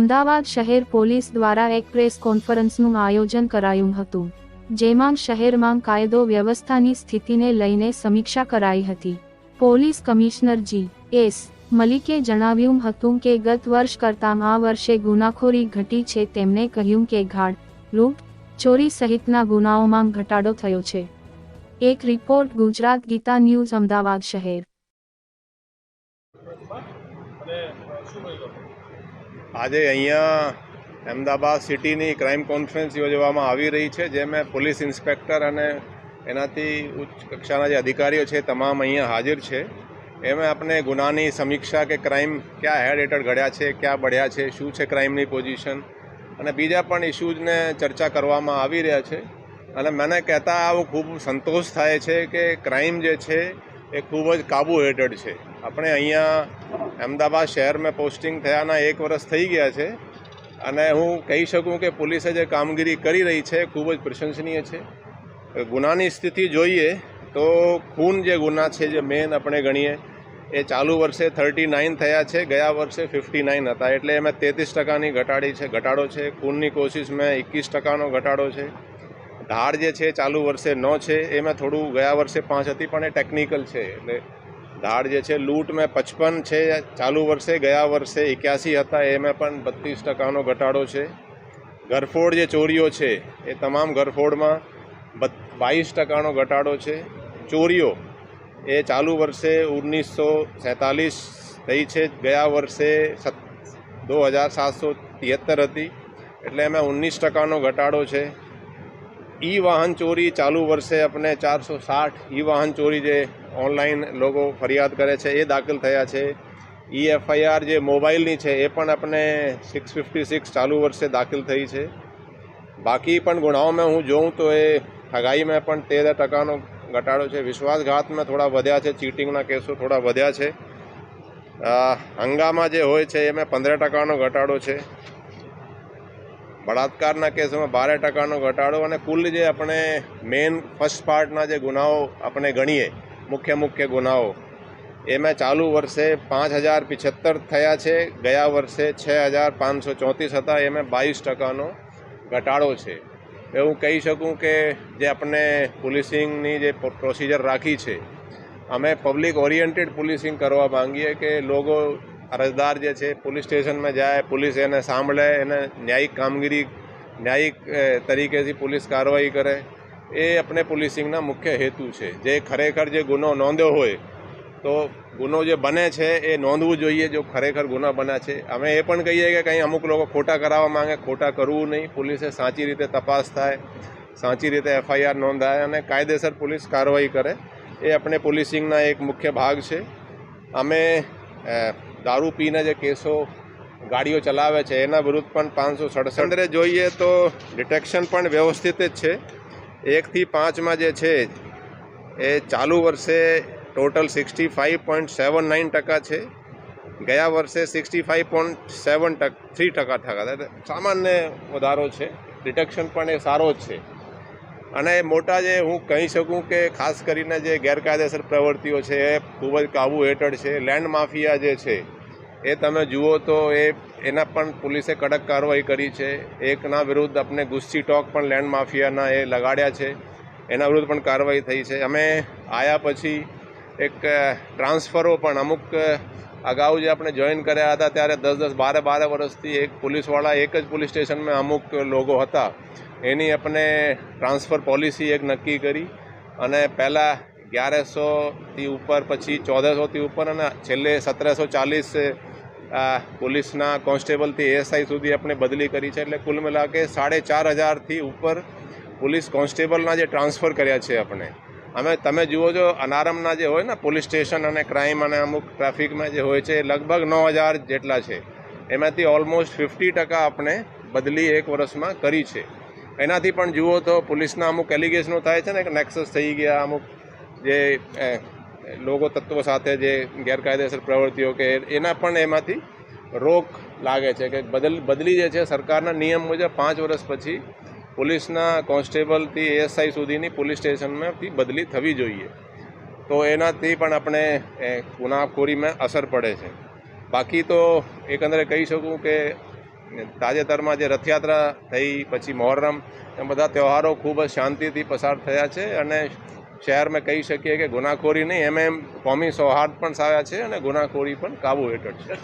અમદાવાદ શહેર પોલીસ દ્વારા એક પ્રેસ કોન્ફરન્સનું આયોજન કરાયું હતું, જેમાં શહેરમાં કાયદો વ્યવસ્થાની સ્થિતિને લઈને સમીક્ષા કરાઈ હતી. Police commissioner G. એસ. મલિકે જણાવ્યું હતું કે ગત વર્ષ કરતાં આ વર્ષે ગુનાખોરી ઘટી છે. તેમણે કહ્યું કે ઘાડ લૂંટ, ચોરી સહિતના ગુનાઓમાં ઘટાડો થયો છે. એક રિપોર્ટ ગુજરાત ગીતા ન્યૂઝ અમદાવાદ શહેર. આજે અહીંયા અમદાવાદ સિટીની ક્રાઇમ કોન્ફરન્સ યોજવામાં આવી રહી છે જેમાં પોલીસ ઇન્સ્પેક્ટર અને એનાથી ઉચ્ચ કક્ષાના જે અધિકારીઓ છે તમામ અહીંયા હાજર છે. એમાં આપણે ગુનાની સમીક્ષા કે ક્રાઇમ ક્યાં હેડ હેઠળ ઘડ્યા છે, ક્યાં બળ્યા છે, શું છે ક્રાઇમની પોઝિશન અને બીજા પણ ઇસ્યુઝને ચર્ચા કરવામાં આવી રહ્યા છે. અને મને કહેતા આવો ખૂબ સંતોષ થાય છે કે ક્રાઇમ જે છે એ ખૂબ જ કાબુ હેઠળ છે. આપણે અહીંયા અમદાવાદ શહેરમાં પોસ્ટિંગ થયાના એક વર્ષ થઈ ગયા છે અને હું કહી શકું કે પોલીસે જે કામગીરી કરી રહી છે ખૂબ જ પ્રશંસનીય છે. ગુનાની સ્થિતિ જોઈએ તો ખૂન જે ગુના છે, જે મેન આપણે ગણીએ, એ ચાલુ વર્ષે થર્ટી નાઇન થયા છે, ગયા વર્ષે ફિફ્ટી નાઇન હતા. એટલે એમાં તેત્રીસ ટકાની ઘટાડી છે, ઘટાડો છે. ખૂનની કોશિશમાં એકવીસ ટકાનો ઘટાડો છે. ધાડ જે છે, ચાલુ વર્ષે ન છે, એમાં થોડું ગયા વર્ષે પાંચ હતી, પણ એ ટેકનિકલ છે. એટલે ધાડ જે છે, લૂંટ મેં પચપન છે, ચાલુ વર્ષે ગયા વર્ષે એક્યાસી હતા, એમાં પણ બત્રીસ ટકાનો ઘટાડો છે. ઘરફોડ જે ચોરીઓ છે, એ તમામ ઘરફોડમાં બાવીસ ટકાનો ઘટાડો છે. ચોરીઓ, એ ચાલુ વર્ષે ઓગણીસો સેતાલીસ થઈ છે, ગયા વર્ષે સત, દો હજાર સાતસો તિહત્તર હતી. એટલે એમાં ઓગણીસ ટકાનો ઘટાડો છે. ઈ વાહન ચોરી ચાલુ વર્ષે આપણે ચારસો સાઠ ઈ વાહન ચોરી જે ઓનલાઈન લોકો ફરિયાદ કરે છે, એ દાખલ થયા છે. ઈ એફઆઈઆર જે મોબાઈલની છે, એ પણ આપણે સિક્સ ફિફ્ટી સિક્સ ચાલુ વર્ષે દાખલ થઈ છે. બાકી પણ ગુનાઓમાં હું જોઉં તો એ ઠગાઈમાં પણ તેર ટકાનો ઘટાડો છે. વિશ્વાસઘાતમાં થોડા વધ્યા છે, ચીટિંગના કેસો થોડા વધ્યા છે. હંગામા જે હોય છે, એમાં પંદર ટકાનો ઘટાડો છે. બળાત્કારના કેસોમાં બાર ટકાનો ઘટાડો અને કુલ જે આપણે મેઇન ફર્સ્ટ પાર્ટના જે ગુનાઓ આપણે ગણીએ, મુખ્ય મુખ્ય ગુનાઓ, એમાં ચાલુ વર્ષે પાંચ હજાર પિછત્તર થયા છે, ગયા વર્ષે છ હજાર પાંચસો ચોત્રીસ હતા, એમાં બાવીસ ટકાનો ઘટાડો છે. એવું કહી શકું કે જે આપણે પોલીસિંગની જે પ્રોસિજર રાખી છે, અમે પબ્લિક ઓરિએન્ટેડ પોલીસિંગ કરવા માંગીએ કે લોકો અરજદાર જે છે, પોલીસ સ્ટેશનમાં જાય, પોલીસ એને સાંભળે, એને ન્યાયિક કામગીરી, ન્યાયિક તરીકેથી પોલીસ કાર્યવાહી કરે. એ આપણે પોલીસિંગના મુખ્ય હેતુ છે. જે ખરેખર જે ગુનો નોંધ્યો હોય, તો ગુનો જે બને છે, એ નોંધવું જોઈએ જો ખરેખર ગુના બન્યા છે. અમે એ પણ કહીએ કે કંઈ અમુક લોકો ખોટા કરાવવા માંગે, ખોટા કરવું નહીં. પોલીસે સાચી રીતે તપાસ થાય, સાચી રીતે એફઆઈઆર નોંધાય અને કાયદેસર પોલીસ કાર્યવાહી કરે. એ આપણે પોલીસિંગના એક મુખ્ય ભાગ છે. અમે દારૂ પીને જે કેસો ગાડીઓ ચલાવે છે, એના વિરુદ્ધ પણ પાંચસો સડસઠ જોઈએ તો ડિટેક્શન પણ વ્યવસ્થિત જ છે. એકથી પાંચમાં જે છે, એ ચાલુ વર્ષે total sixty five point seven nine ટકા છે. ગયા વર્ષે સિક્સટી ફાઇવ પોઈન્ટ સેવન ટક, થ્રી ટકા ટકા સામાન્ય વધારો છે. ડિટેક્શન પણ એ સારો જ છે. અને મોટા જે હું કહી શકું કે ખાસ કરીને જે ગેરકાયદેસર પ્રવૃત્તિઓ છે એ ખૂબ જ કાબુ હેઠળ છે, લેન્ડ માફિયા જે છે, એ તમે જુઓ તો એ, એના પણ પોલીસે કડક કાર્યવાહી કરી છે. એકના વિરુદ્ધ આપણે ગુસ્સી ટોક પણ લેન્ડ માફિયાના એ લગાડ્યા છે. એના વિરુદ્ધ પણ કાર્યવાહી થઈ છે. અમે આયા પછી એક ટ્રાન્સફરો પણ અમુક અગાઉ જે આપણે જોઈન કર્યા હતા, ત્યારે દસ દસ, બારે બારે વર્ષથી એક પોલીસવાળા એક જ પોલીસ સ્ટેશનમાં અમુક લોકો હતા. એની આપણે ટ્રાન્સફર પોલિસી એક નક્કી કરી અને પહેલાં અગિયારસોથી ઉપર, પછી ચૌદસોથી ઉપર અને છેલ્લે સત્તરસો ચાલીસ પોલીસના કોન્સ્ટેબલથી એએસઆઈ સુધી આપણે બદલી કરી છે. એટલે કુલ મિલા કે સાડે ચાર હજારથી ઉપર પોલીસ કોન્સ્ટેબલના જે ટ્રાન્સફર કર્યા છે આપણે. અમે, તમે જુઓ છો, અનારમના જે હોય ને, પોલીસ સ્ટેશન અને ક્રાઇમ અને અમુક ટ્રાફિકમાં જે હોય છે લગભગ નવ હજાર જેટલા છે. એમાંથી ઓલમોસ્ટ ફિફ્ટી ટકા આપણે બદલી એક વર્ષમાં કરી છે. એનાથી પણ જુઓ તો પોલીસના અમુક એલિગેશનો થાય છે ને કે નેક્સસ થઈ ગયા, અમુક જે લોકો તત્વો સાથે જે ગેરકાયદેસર પ્રવૃત્તિઓ કે એના પણ એમાંથી રોક લાગે છે કે બદલ, બદલી જે છે સરકારના નિયમ મુજબ પાંચ વર્ષ પછી પોલીસના કોન્સ્ટેબલથી એએસઆઈ સુધીની પોલીસ સ્ટેશનમાંથી બદલી થવી જોઈએ. તો એનાથી પણ આપણે ગુનાખોરીમાં અસર પડે છે. બાકી તો એકંદરે કહી શકું કે તાજેતરમાં જે રથયાત્રા થઈ, પછી મહોરમ એ બધા તહેવારો ખૂબ જ શાંતિથી પસાર થયા છે અને શહેરમાં કહી શકીએ કે ગુનાખોરી નહીં, એમ એમ કોમી સૌહાર્દ પણ સારા છે અને ગુનાખોરી પણ કાબુ હેઠળ છે.